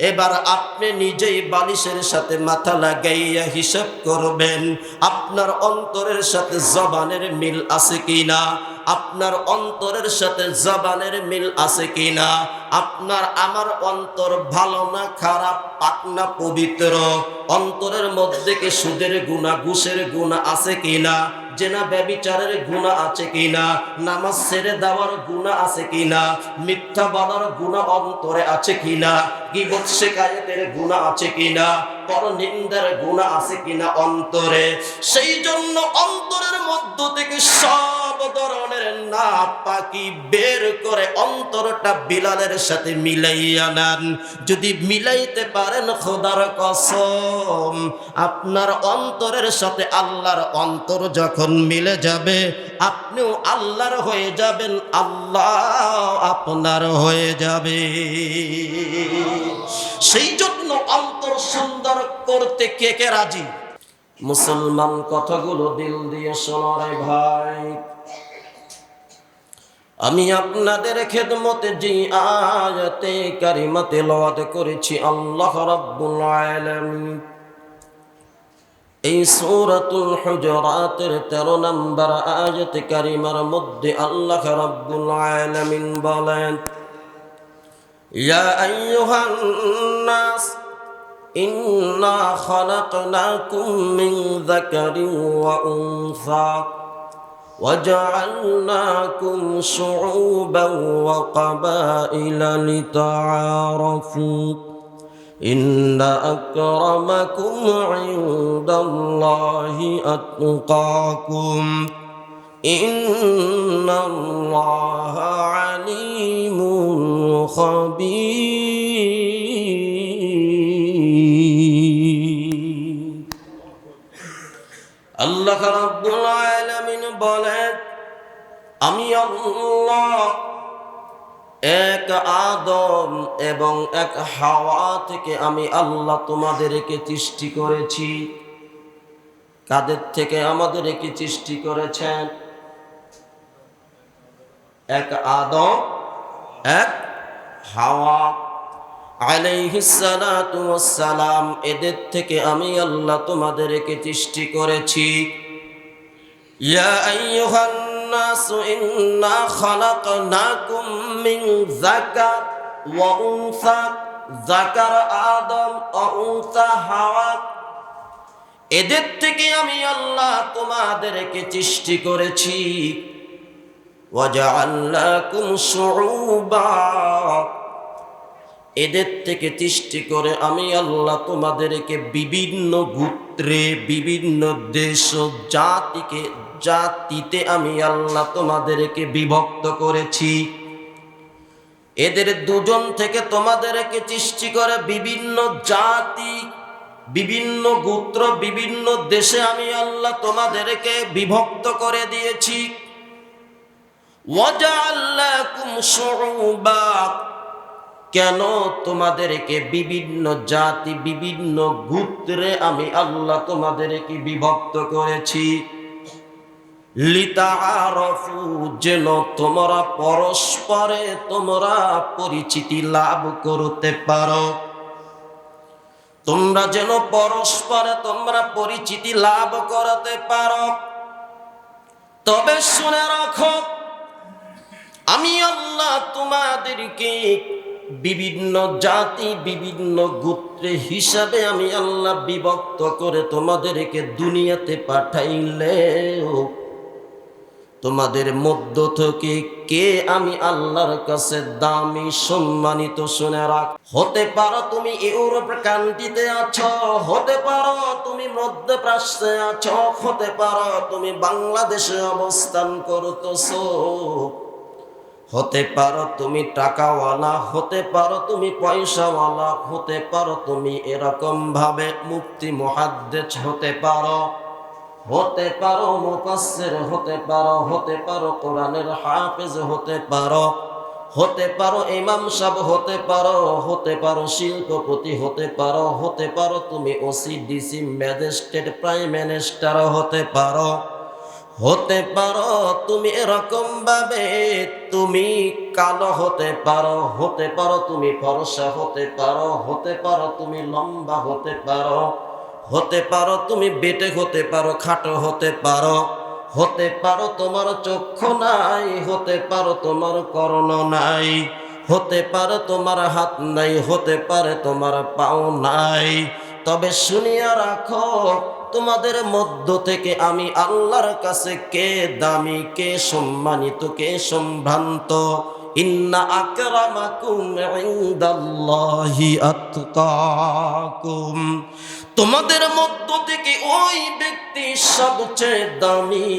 এবার আপনি নিজেই বালিশের সাথে মাথা লাগাইয়া হিসাব করবেন, আপনার অন্তরের সাথে জবানের মিল আছে কিনা, আপনার অন্তরের সাথে জবানের মিল আছে কিনা, আপনার, আমার অন্তর ভালো না খারাপ, পাক না পবিত্র, অন্তরের মধ্যে কি সুদের গুণা, ঘুষের গুণা আছে কিনা জেনা ব্যবিচারের গুণা আছে কিনা, নামাজ ছেড়ে দেওয়ার গুণা আছে কিনা, মিথ্যা বলার গুণা অন্তরে আছে কিনা, গিবত শেখায়তের গুণা আছে কিনা পর নিন্দার গুণা আছে কিনা অন্তরে? সেই জন্য অন্তরের মধ্য থেকে সব ধরনের না পাকি বের করে অন্তরটা বিলালের সাথে মিলাইয়া নেন। যদি মিলাইতে পারেন খোদার কসম, আপনার অন্তরের সাথে আল্লাহর অন্তর যখন মিলে যাবে আপনিও আল্লাহর হয়ে যাবেন, আল্লাহ আপনার হয়ে যাবে। সেই জন্য অন্তর সুন্দর করতে কে কে রাজি? মুসলমান কথাগুলো দিল দিয়ে শোনরে ভাই। আমি আপনাদের খেদমতে যে আয়াতে কারিমাতে লওয়াত করেছি, আল্লাহ রাব্বুল আলামিন। এই সূরাতুল হুজুরাতের 13 নম্বর আয়াতে কারিমার মধ্যে আল্লাহ রাব্বুল আলামিন বলেন ইয়া আইয়ুহান নাস ইন্না খালাকনাকুম মিন যাকারিন ওয়া উনসা وجعلناكم شعوبا وقبائل لتعارفوا إن أكرمكم عند الله أتقاكم إن الله عليم خبير الله رب العالمين بلد أم الله এক আদম এবং এক হাওয়া থেকে আমি আল্লাহ তোমাদেরকে সৃষ্টি করেছি। কাদের থেকে আমাদেরকে সৃষ্টি করেছেন? এক আদম, এক হাওয়া। আলাইহিসালাম এদের থেকে আমি আল্লাহ তোমাদেরকে সৃষ্টি করেছি। ইয়া নাসু إنا خلقناكم من ذكر وأنثى. ذكر آدم وأنثى হাওয়া এদের থেকে আমি আল্লাহ তোমাদেরকে সৃষ্টি করেছি। ওয়াজআলনাকুম শুউবা। এদের থেকে সৃষ্টি করে আমি আল্লাহ তোমাদেরকে বিভিন্ন গোত্রে, বিভিন্ন দেশ জাতিকে, জাতিতে আমি আল্লাহ তোমাদেরকে বিভক্ত করেছি। এদের দুজন থেকে তোমাদেরকে সৃষ্টি করে বিভিন্ন জাতি, বিভিন্ন গোত্র, বিভিন্ন দেশে আমি আল্লাহ তোমাদেরকে বিভক্ত করে দিয়েছি। ওয়াজআল্লাকুম শুউবা কেন তোমাদেরকে বিভিন্ন জাতি, বিভিন্ন গোত্রে আমি আল্লাহ তোমাদেরকে বিভক্ত করেছি? লিতাআরাফু, যেন তোমরা পরস্পরে তোমরা পরিচিতি লাভ করতে পারো। তোমরা যেন পরস্পরে তোমরা পরিচিতি লাভ করতে পারো। তবে শুনে রাখো, আমি আল্লাহ তোমাদেরকে বিভিন্ন জাতি, বিভিন্ন গোত্রে হিসাবে আমি আল্লাহ বিভক্ত করে তোমাদেরকে দুনিয়াতে পাঠাইলেও তোমাদের মধ্য থেকে কে আমি আল্লাহর কাছে দামি, সম্মানিত, শুনে রাখ। হতে পারো তুমি ইউরোপ কান্ট্রিতে আছো, হতে পারো তুমি মধ্যপ্রাচ্যে আছো, হতে পারো তুমি বাংলাদেশে অবস্থান করতেছো। হতে পারো তুমি টাকাওয়ালা, হতে পারো তুমি পয়সাওয়ালা, হতে পারো তুমি এরকম ভাবে মুক্তি মহাদ্দেশ হতে পারো। হতে পারো মুফাসসির, হতে পারো হতে পারো কোরআনের হাফেজ হতে পারো। হতে পারো ইমাম সাহেব হতে পারো হতে পারো শিল্পপতি হতে পারো হতে পারো তুমি OC, DC, magistrate, prime minister হতে পারো। হতে পারো তুমি এরকম ভাবে, তুমি কালো হতে পারো হতে পারো তুমি ফরসা হতে পারো হতে পারো তুমি লম্বা হতে পারো হতে পারো তুমি বেটে হতে পারো, খাটো হতে পারো হতে পারো তোমার চক্ষু নাই, হতে পারো তোমার করণ নাই, হতে পারে তোমার হাত নাই, হতে পারে তোমার পাও নাই। তবে শুনিয়া রাখো তোমাদের মধ্য থেকে আমি আল্লাহর কাছে কে দামি, কে সম্মানিত, কে সম্ভ্রান্ত? আকরামাকুম তোমাদের মধ্য থেকে ওই ব্যক্তি সবচেয়ে দামি,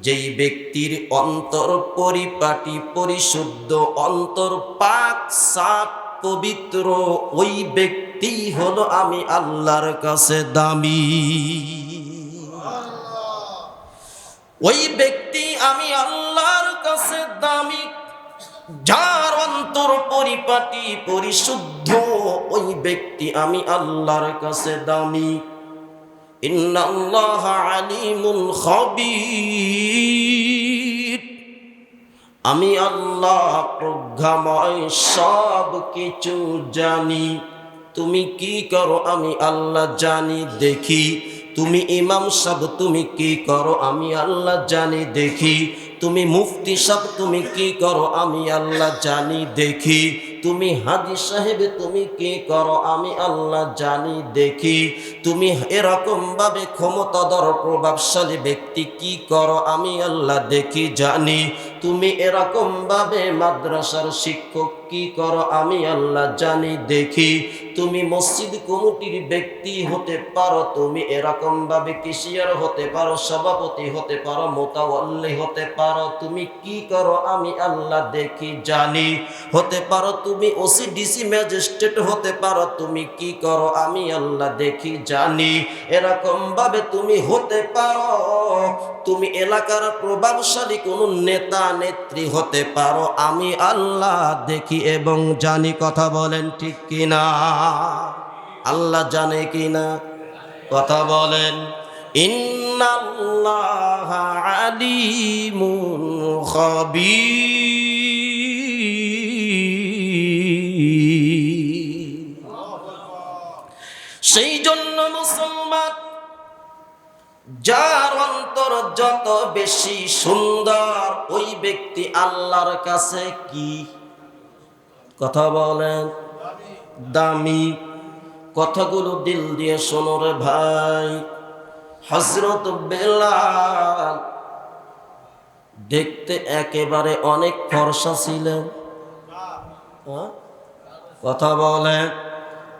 যেই ব্যক্তির অন্তর পরিপাটি, পরিশুদ্ধ, অন্তর পাক সাপ পবিত্র, ওই ব্যক্তি হলো আমি আল্লাহর কাছে দামি। ওই ব্যক্তি আমি আল্লাহর কাছে দামি, যার অন্তর পরিপাটি পরিশুদ্ধ, ওই ব্যক্তি আমি আল্লাহর কাছে দামি। আলিমুল খবীর। আমি আল্লাহ প্রজ্ঞাময় সব কিছু জানি। তুমি কি করো? আমি আল্লাহ জানি, দেখি। তুমি ইমাম সাহেব, তুমি কি করো? আমি আল্লাহ জানি, দেখি। তুমি মুফতি সাহেব, তুমি কি করো? আমি আল্লাহ জানি, দেখি। তুমি হাজি সাহেব, তুমি কি করো? আমি আল্লাহ জানি, দেখি। তুমি এরকম ভাবে ক্ষমতাধর, প্রভাবশালী ব্যক্তি কি করো? আমি আল্লাহ দেখি, জানি। তুমি এরকম ভাবে মাদ্রাসার শিক্ষক কি করো? আমি আল্লাহ জানি, দেখি। তুমি মসজিদ কমিটির ব্যক্তি হতে পারো, তুমি এরকম ভাবে কিসিয়ার হতে পারো, সভাপতি হতে পারো, মোতাওয়াল্লি হতে পারো। তুমি কি করো আমি আল্লাহ দেখি, জানি। হতে পারো তুমি ওসি ডিসি ম্যাজিস্ট্রেট হতে পারো, তুমি কি করো আমি আল্লাহ দেখি, জানি। এরকম ভাবে তুমি হতে পারো। তুমি এলাকার প্রভাবশালী কোন নেতা, নেত্রী হতে পারো, আমি আল্লাহ দেখি এবং জানি, কথা বলেন ঠিক কিনা। আল্লাহ জানে কি না? কথা বলেন। সেই জন্য মুসলমান, যার অন্তর যত বেশি সুন্দর, ওই ব্যক্তি আল্লাহর কাছে কি? কথা বলেন। দামি কথাগুলো দিল দিয়ে শোনো রে ভাই। হজরত বেলাল দেখতে একেবারে অনেক ফর্সা ছিলেন? কথা বলেন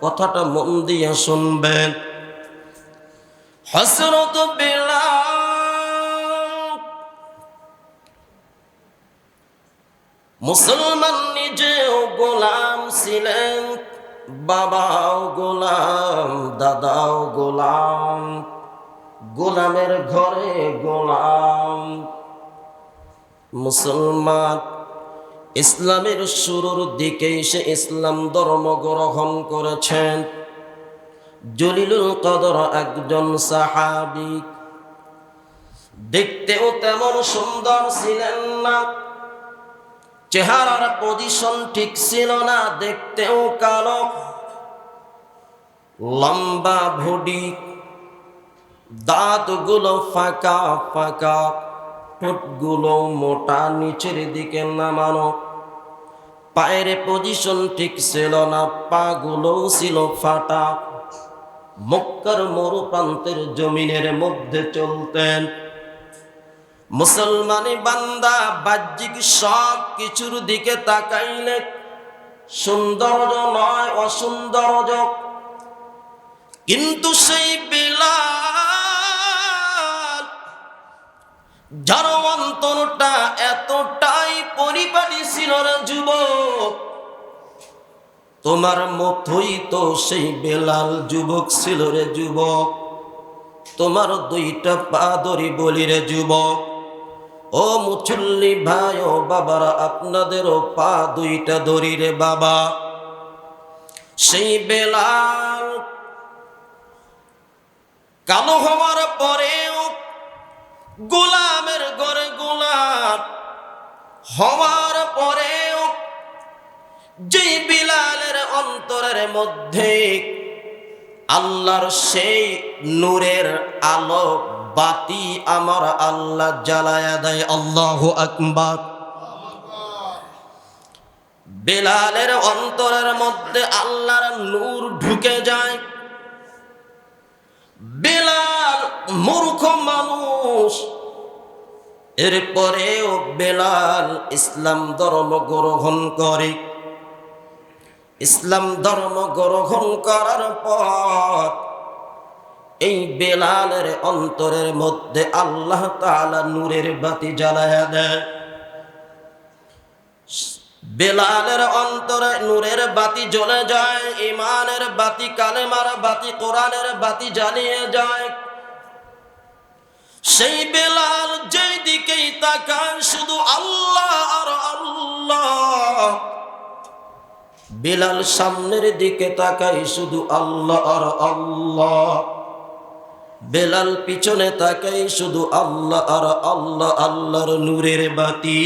কথাটা মন দিয়ে শুনবেন। হসরত বেলাল মুসলমান নিজেও গোলাম ছিলেন। বাবাও গোলাম, দাদাও গোলাম, গোলামের ঘরে গোলাম। মুসলমান, ইসলামের শুরুর দিকে সে ইসলাম ধর্ম গ্রহণ করেছেন। জলিলুল কদর একজন সাহাবি। দেখতেও তেমন সুন্দর ছিলেন না। চেহারার পজিশন ঠিক ছিল না, দেখতেও কালো। লম্বা ভুডি, দাঁতগুলো ফাঁকা ফাঁকা, ঠোঁটগুলো মোটা, নিচের দিকে নামানো। পায়ের পজিশন ঠিক ছিল না, পাগুলো ছিল ফাটা। মক্কার মরু প্রান্তের জমিনের মধ্যে চলতেন। মুসলমানি বান্দা বাহ্যিক সব কিছুর দিকে তাকাইলে সৌন্দর্য নয় অসৌন্দর্য কিন্তু সেই বিলাল, যার অন্তরটা এতটাই পরিপাটি ছিল রে যুবক, তোমার মতোই তো সেই বেলাল যুবক ছিল রে যুবক, তোমার দুইটা পা ধরি বলি রে যুবক, ও মুচুল্লি ভাই, ও বাবারা, আপনাদেরও পা দুইটা ধরি রে বাবা। সেই বেলাল কালো হওয়ার পরেও গোলামের ঘরে গোলাম হওয়ার পরেও যে বিলালের অন্তরের মধ্যে আল্লাহর সেই নূরের আলো বাতি আমার আল্লাহ জ্বালায়া দেয়, আল্লাহ আকবার। বেলালের অন্তরের মধ্যে আল্লাহর নূর ঢুকে যায়। বেলাল মূর্খ মানুষ। এরপরেও বেলাল ইসলাম ধর্ম গ্রহণ করে। ইসলাম ধর্ম গ্রহণ করার পর এই বেলালের অন্তরের মধ্যে আল্লাহ তাআলা নূরের বাতি জ্বালায়া দেয়। বেলালের অন্তরে নূরের বাতি জ্বলে যায় ইমানের বাতি, কালেমার বাতি, কোরআনের বাতি জ্বালিয়ে যায়। সেই বেলাল যেই দিকেই তাকায়, শুধু আল্লাহ আর আল্লাহ। বেলাল সামনের দিকে তাকাই শুধু আল্লাহ আর আল্লাহ। বেলাল পিছনে তাকাই শুধু আল্লাহ আর আল্লাহ, আল্লাহর নূরের বাতি।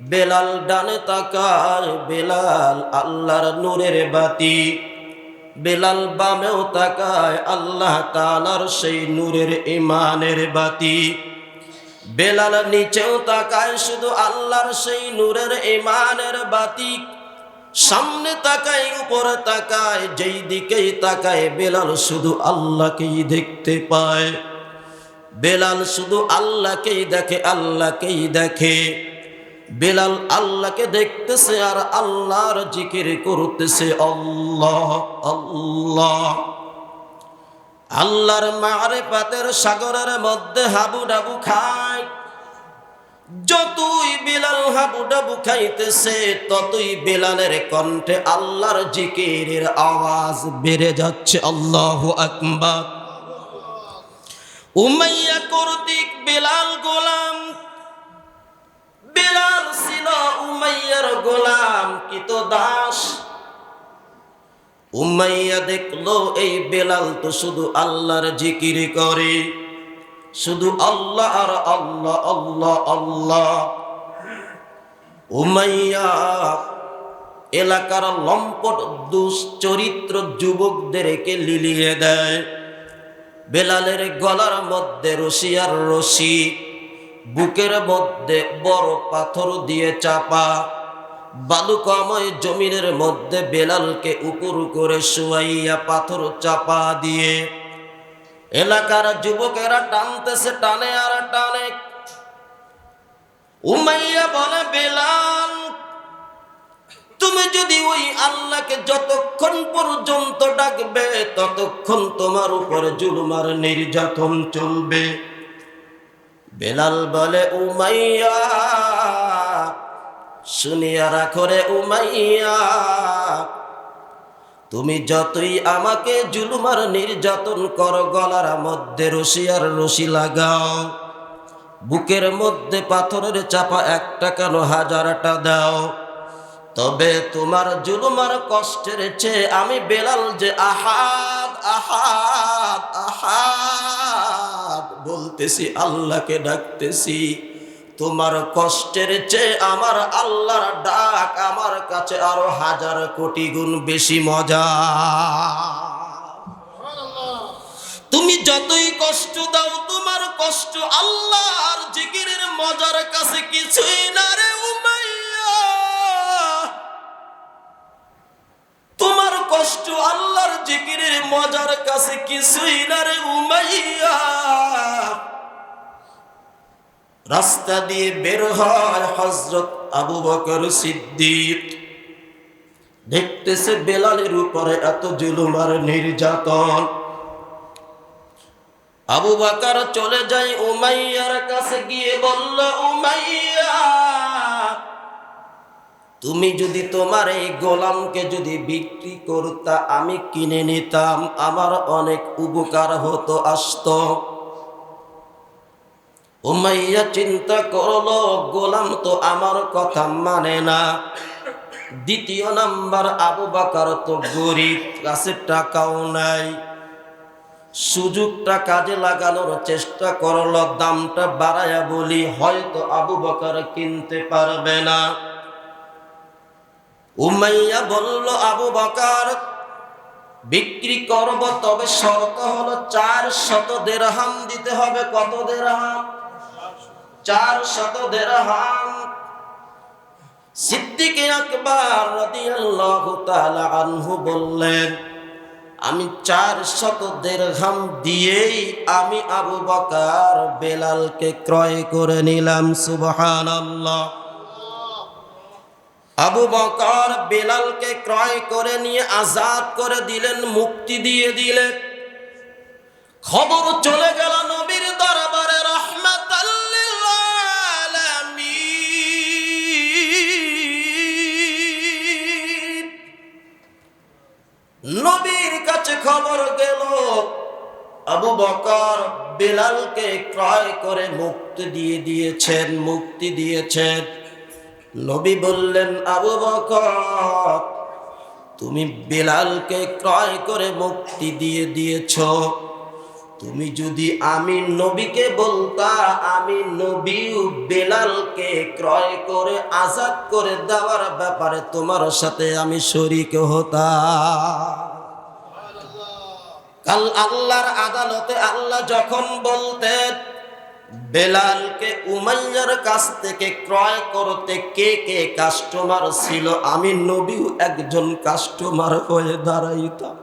বেলাল ডানে তাকায়, বেলাল আল্লাহর নূরের বাতি। বেলাল বামেও তাকায়, আল্লাহ তালার সেই নূরের ইমানের বাতি। বেলাল নিচেও তাকায়, শুধু আল্লাহর সেই নূরের ইমানের বাতি। সামনে তাকায়, উপরে তাকায়, যেই দিকেই তাকায়, বেলাল শুধু আল্লাহকেই দেখতে পায়। বেলাল শুধু আল্লাহকেই দেখে আল্লাহকেই দেখে। বেলাল আল্লাহকে দেখতেছে আর আল্লাহর জিকির করতেছে। আল্লাহ আল্লাহ। আল্লাহর মারে পাতের সাগরের মধ্যে হাবু ডাবু খায়। যতই বেলাল হাবু ডাবু খাইতেছে, ততই বেলালের কণ্ঠে আল্লাহর জিকিরের আওয়াজ বেড়ে যাচ্ছে। আল্লাহ আকবার। উমাইয়া কর্তৃক বেলাল গোলাম বেলাল ছিল উমাইয়ার গোলাম কিত দাস? উমাইয়া দেখল এই বেলাল তো শুধু আল্লাহর জিকির করে। শুধু আল্লাহ আর আল্লাহ আল্লাহ আল্লাহ। উমাইয়া এলাকার লম্পট দুশ্চরিত্র যুবকদেরকে লিলিয়ে দেয়। বেলালের গলার মধ্যে রশিয়ার রশি। বুকের মধ্যে বড় পাথর দিয়ে চাপা। বালুকাময় জমিনের মধ্যে বেলালকে উপর করে শুয়াইয়া পাথর চাপা দিয়ে। এলাকার যুবকেরা টানতেছে, টানে আর টানে। উমাইয়া বলে, বেলাল, তুমি যদি ওই আল্লাহকে যতক্ষণ পর্যন্ত ডাকবে, ততক্ষণ তোমার উপরে জুলুমার নির্যাতন চলবে। বেলাল বলে, উমাইয়া, শুনিয়া রাখো রে উমাইয়া। তুমি যতই আমাকে জুলুমার নির্যাতন করো, গলার মধ্যে রশিয়ার রশি লাগাও। বুকের মধ্যে পাথরের চাপা একটা কেন হাজারটা দাও। তবে তোমার জুলুমার কষ্টের চেয়ে আমি বেলাল যে আহাদ আহাদ আহাদ বলতেছি, আল্লাহকে ডাকতেছি। তোমার কষ্টের চেয়ে আমার আল্লাহর ডাক আমার কাছে আরও হাজার কোটি গুণ বেশি মজা। তুমি যতই কষ্ট দাও, তোমার কষ্ট আল্লাহ আর জিগিরের মজার কাছে কিছুই না রে উমাইয়া কষ্ট আল্লাহর জিকিরের মজার কাছে কিছুই না রে উমাইয়া। রাস্তা দিয়ে বের হয় হজরত আবু বকর সিদ্দিক। দেখতেছে বেলালের উপরে এত জুলুম আর নির্যাতন। আবু বাকার চলে যায় উমাইয়ার কাছে গিয়ে বলল, উমাইয়া তুমি যদি তোমার এই গোলামকে যদি বিক্রি করতা, আমি কিনে নিতাম। আমার অনেক উপকার হতো, আসতো। উমাইয়া চিন্তা করল, গোলাম তো আমার কথা মানে না। দ্বিতীয় নাম্বার, আবু বাকার তো গরিব, কাছে টাকাও নাই। সুযোগটা কাজে লাগানোর চেষ্টা করল, দামটা বাড়ায়া বলি, হয়তো আবু বাকার কিনতে পারবে না। উমাইয়া বলল, আবু বকর, বিক্রি করব তবে শর্ত হলো চার শত দেড়হাম দিতে হবে। কত দেড়হাম চার শত দেড়হাম সিদ্দিকে আকবর রাদিয়াল্লাহু তাআলা আনহু বললেন, আমি চার শত দেড়হাম দিয়েই আমি আবু বকর বেলালকে ক্রয় করে নিলাম, সুবহানাল্লাহ। আবু বকর বেলালকে ক্রয় করে নিয়ে আজাদ করে দিলেন, মুক্তি দিয়ে দিলেন। খবর চলে গেল নবীর দরবারে নবীর কাছে খবর গেল, আবু বকর বেলালকে ক্রয় করে মুক্তি দিয়ে দিয়েছেন, মুক্তি দিয়েছেন। নবী বললেন, আবু বকর, তুমি বেলালকে ক্রয় করে মুক্তি দিয়ে দিয়েছ। তুমি যদি আমি নবীকে বলতা, আমি নবীও বেলালকে ক্রয় করে আজাদ করে দেওয়ার ব্যাপারে তোমার সাথে আমি শরিক হতাম। কাল আল্লাহর আদালতে আল্লাহ যখন বলতেন বেলালকে উমাইয়ার কাছ থেকে ক্রয় করতে কে কে কাস্টমার ছিল? আমি নবীও একজন কাস্টমার হয়ে দাঁড়াইতাম।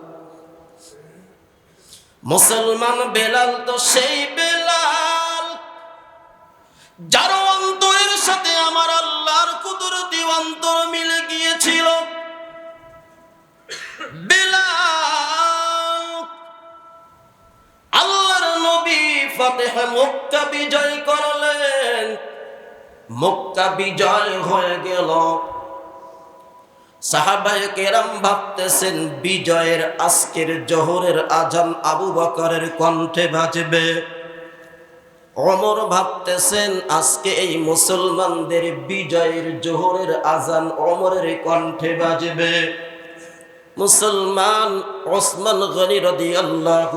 মুসলমান বেলাল তো সেই বেলাল যার ফতেহ বিজয় করলেন। বিজয় হয়ে গেল। সাহাবায়ে কেরাম ভাবতেছেন, বিজয়ের আজকের জোহরের আজান আবু বকরের কণ্ঠে বাজবে। অমর ভাবতেছেন, আজকে এই মুসলমানদের বিজয়ের জোহরের আজান অমরের কণ্ঠে বাজবে। মুসলমান ওসমান গনি রদি আল্লাহ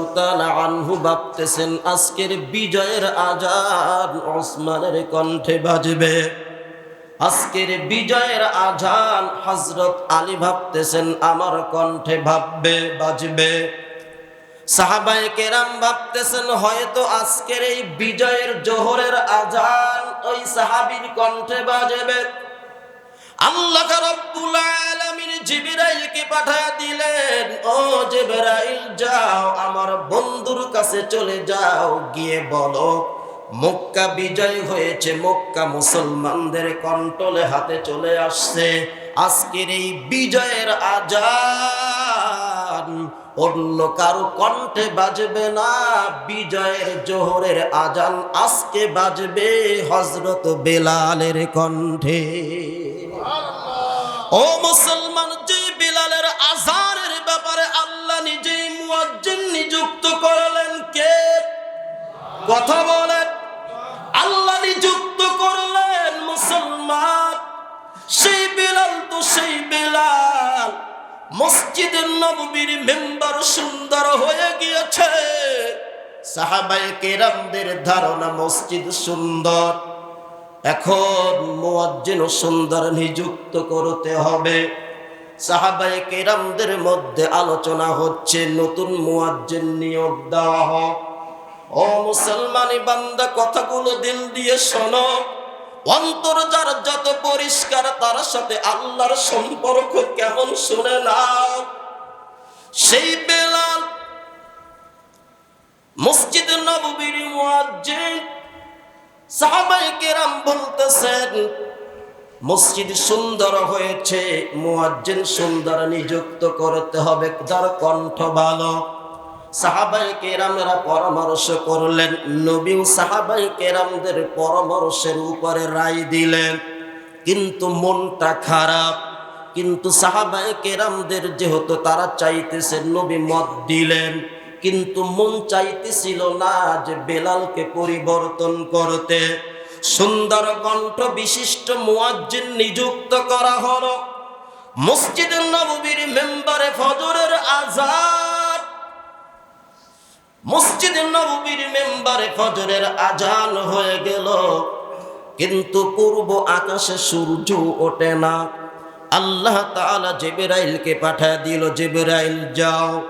আনহু ভাবতেছেন, আজকের বিজয়ের আজান ওসমানের কণ্ঠে বাজবে। আজকের বিজয়ের আজান হজরত আলী ভাবতেছেন, আমার কণ্ঠে ভাববে, বাজবে। সাহাবাই কেরাম ভাবতেছেন, হয়তো আজকের এই বিজয়ের জোহরের আজান ওই সাহাবীর কণ্ঠে বাজবে। আল্লাহ রব্বুল আলামিন জিবরাইলকে পাঠায় দিলেন, ও জিবরাইল, যাও, আমার বন্ধুর কাছে চলে যাও, গিয়ে বলো, মক্কা বিজয় হয়েছে, মক্কা মুসলমানদের কন্ট্রোলে হাতে চলে আসছে, আজকের এই বিজয়ের আজান, অন্য কারও কণ্ঠে বাজবে না, বিজয়ের জোহরের আজান আজকে বাজবে হজরত বেলালের কণ্ঠে। ও মুসলমান, যে বিলালের আজানের ব্যাপারে আল্লাহ নিজেই মুয়াজ্জিন নিযুক্ত করলেন কে? কথা বলেন। আল্লাহ নিযুক্ত করলেন মুসলমান। সেই বিলাল তো সেই বিলাল। মসজিদের নববীর মেম্বার সুন্দর হয়ে গিয়েছে। সাহাবায়ে কেরামদের ধারণা মসজিদ সুন্দর। এখন মুয়াজ্জিন সুন্দর নিযুক্ত করতে হবে। সাহাবায়ে কেরামদের মধ্যে আলোচনা হচ্ছে, নতুন মুয়াজ্জিন নিয়োগ দেওয়া হোক। ও মুসলমানি বান্দা, কথাগুলো দিল দিয়ে শোনো। অন্তর যার যত পরিষ্কার, তার সাথে আল্লাহর সম্পর্ক কেমন শুনে নাও। সেই বেলাল, মসজিদ নববীর মুয়াজ্জিন সাহাবাই কেরাম বলতেছেন, মসজিদ সুন্দর হয়েছে, মুয়াজ্জিন সুন্দর নিযুক্ত করতে হবে, যার কণ্ঠ ভালো। সাহাবাই কেরামেরা পরামর্শ করলেন, নবী সাহাবাই কেরামদের পরামর্শের উপরে রায় দিলেন, কিন্তু মনটা খারাপ। কিন্তু সাহাবাই কেরামদের যেহেতু তারা চাইতেছে, নবী মত দিলেন কিন্তু মন চাইতেছিল না যে বেলালকে পরিবর্তন করতে। সুন্দর কণ্ঠ বিশিষ্ট মুয়াজ্জিন নিযুক্ত করা হলো। মসজিদের নববীর মেম্বারে ফজরের আজান মসজিদে নববীর মেম্বারে ফজরের আজান হয়ে গেল। কিন্তু পূর্ব আকাশে সূর্য ওঠে না। আল্লাহ তাআলা জেবেরাইলকে পাঠায় দিল, জেবেরাইল, যাও।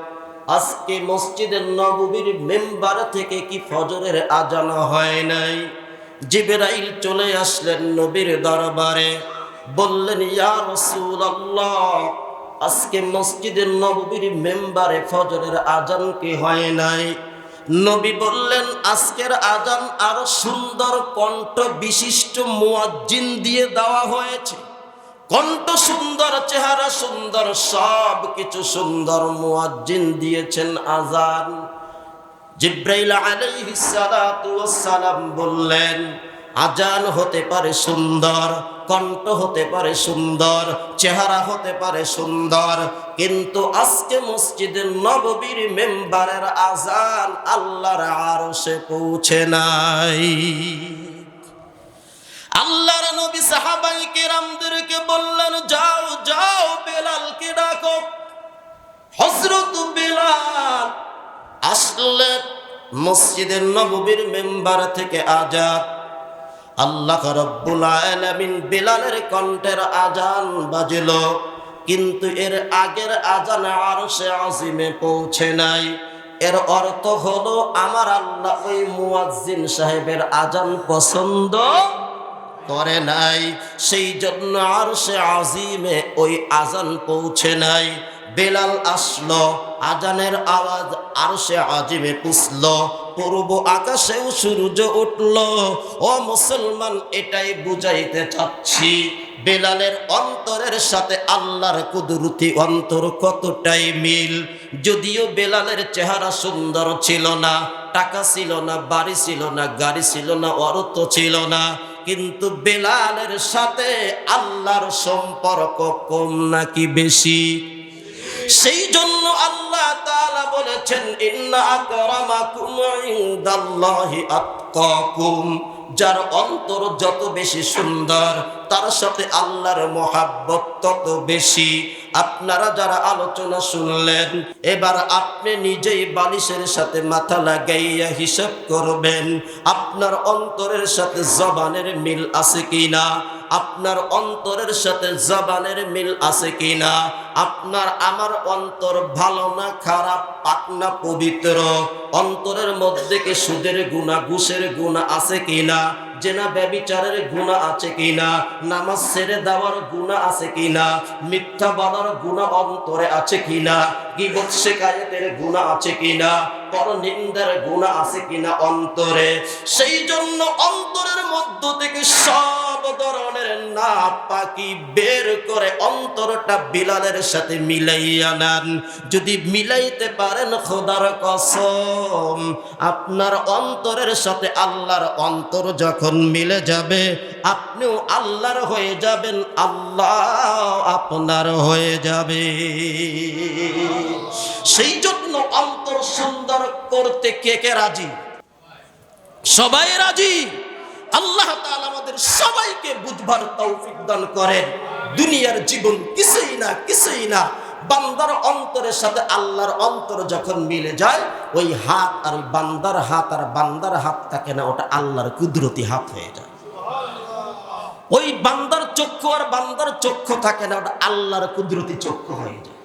আজকে মসজিদের নববীর মেম্বার থেকে কি ফজরের আজান হয় নাই? জিবরাইল চলে আসলেন নবীর দরবারে, বললেন, ইয়া রাসূলুল্লাহ, আজকে মসজিদের নববীর মেম্বারে ফজরের আজান কি হয় নাই? নবী বললেন, আজকের আজান আরও সুন্দর কণ্ঠ বিশিষ্ট মুয়াজ্জিন দিয়ে দেওয়া হয়েছে। কণ্ঠ সুন্দর, চেহারা সুন্দর, সব কিছু সুন্দর মুয়াজ্জিন দিয়েছেন আজান। জিব্রাইল সালাম বললেন, আজান হতে পারে সুন্দর, কণ্ঠ হতে পারে সুন্দর, চেহারা হতে পারে সুন্দর, কিন্তু আজকে মসজিদের নববীর মেম্বারের আজান আল্লাহর আরশে পৌঁছে নাই। আল্লাহর নবী সাহাবাই কেরামদেরকে বললেন, যাও যাও বেলালকে ডাকো। হজরত বেলাল আসলে মসজিদের নববীর মেম্বার থেকে আজাদ। আল্লাহ রব্বুল আলামিন বেলালের কণ্ঠের আজান বাজিল, কিন্তু এর আগের আজান আর সে আজিমে পৌঁছে নাই। এর অর্থ হলো, আমার আল্লাহ ওই মুয়াজ্জিন সাহেবের আজান পছন্দ করে নাই, সেই জন্য আর সে আজিমে ওই আজান পৌঁছে নাই। বেলাল আসলো, আজানের আওয়াজ আর সে আজিমে পুষল। পূর্ব আকাশেও সূর্য উঠল। ও মুসলমান, এটাই বুঝাইতে চাচ্ছি, বেলালের অন্তরের সাথে আল্লাহর কুদরতি অন্তর কতটাই মিল? যদিও বেলালের চেহারা সুন্দর ছিল না, টাকা ছিল না, বাড়ি ছিল না, গাড়ি ছিল না, অর্থ ছিল না কিন্তু বেলালের সাথে আল্লাহর সম্পর্ক কম নাকি বেশি? সেই জন্য আল্লাহ তাআলা বলেছেন, ইন্না আকরামাকুম ইনদাল্লাহি আতকাকুম। যার অন্তর যত বেশি সুন্দর, তার সাথে আল্লাহর মহাব্বত তত বেশি। আপনারা যারা আলোচনা শুনলেন, এবার আপনি নিজেই বালিশের সাথে মাথা লাগাইয়া হিসাব করবেন, আপনার অন্তরের সাথে জবানের মিল আছে কিনা, আপনার অন্তরের সাথে জবানের মিল আছে কিনা, আপনার আমার অন্তর ভালো না খারাপ, পাক না পবিত্র, অন্তরের মধ্যে কি সুদের গুণা, ঘুষের গুণা আছে কিনা, জেনা ব্যবিচারের গুণা আছে কিনা, নামাজ ছেড়ে দেওয়ার গুণা আছে কিনা মিথ্যা বলার গুণা অন্তরে আছে কিনা? গিবত শেখায়তের গুণা আছে কিনা? পর নিন্দার গুণা আছে কিনা অন্তরে? সেই জন্য অন্তরের মধ্য থেকে সব ধরনের না পাকি বের করে অন্তরটা বিলালের সাথে মিলাইয়া নেন। যদি মিলাইতে পারেন খোদার কসম, আপনার অন্তরের সাথে আল্লাহর অন্তর যখন মিলে যাবে, আপনিও আল্লাহর হয়ে যাবেন, আল্লাহ আপনার হয়ে যাবে। সেই জন্য অন্তর সুন্দর করতে কে কে রাজি? সবাই রাজি? আল্লাহ আমাদের সবাইকে বুধবার তৌফিক দান করেন। দুনিয়ার জীবন কিছুই না কিছুই না। বান্দার অন্তরের সাথে আল্লাহর অন্তর যখন মিলে যায়, ওই হাত আর ওই বান্দার হাত আর বান্দার হাত থাকে না, ওটা আল্লাহর কুদরতি হাত হয়ে যায়। ওই বান্দার চক্ষু আর বান্দার চক্ষু থাকে না, ওটা আল্লাহর কুদরতি চক্ষু হয়ে যায়।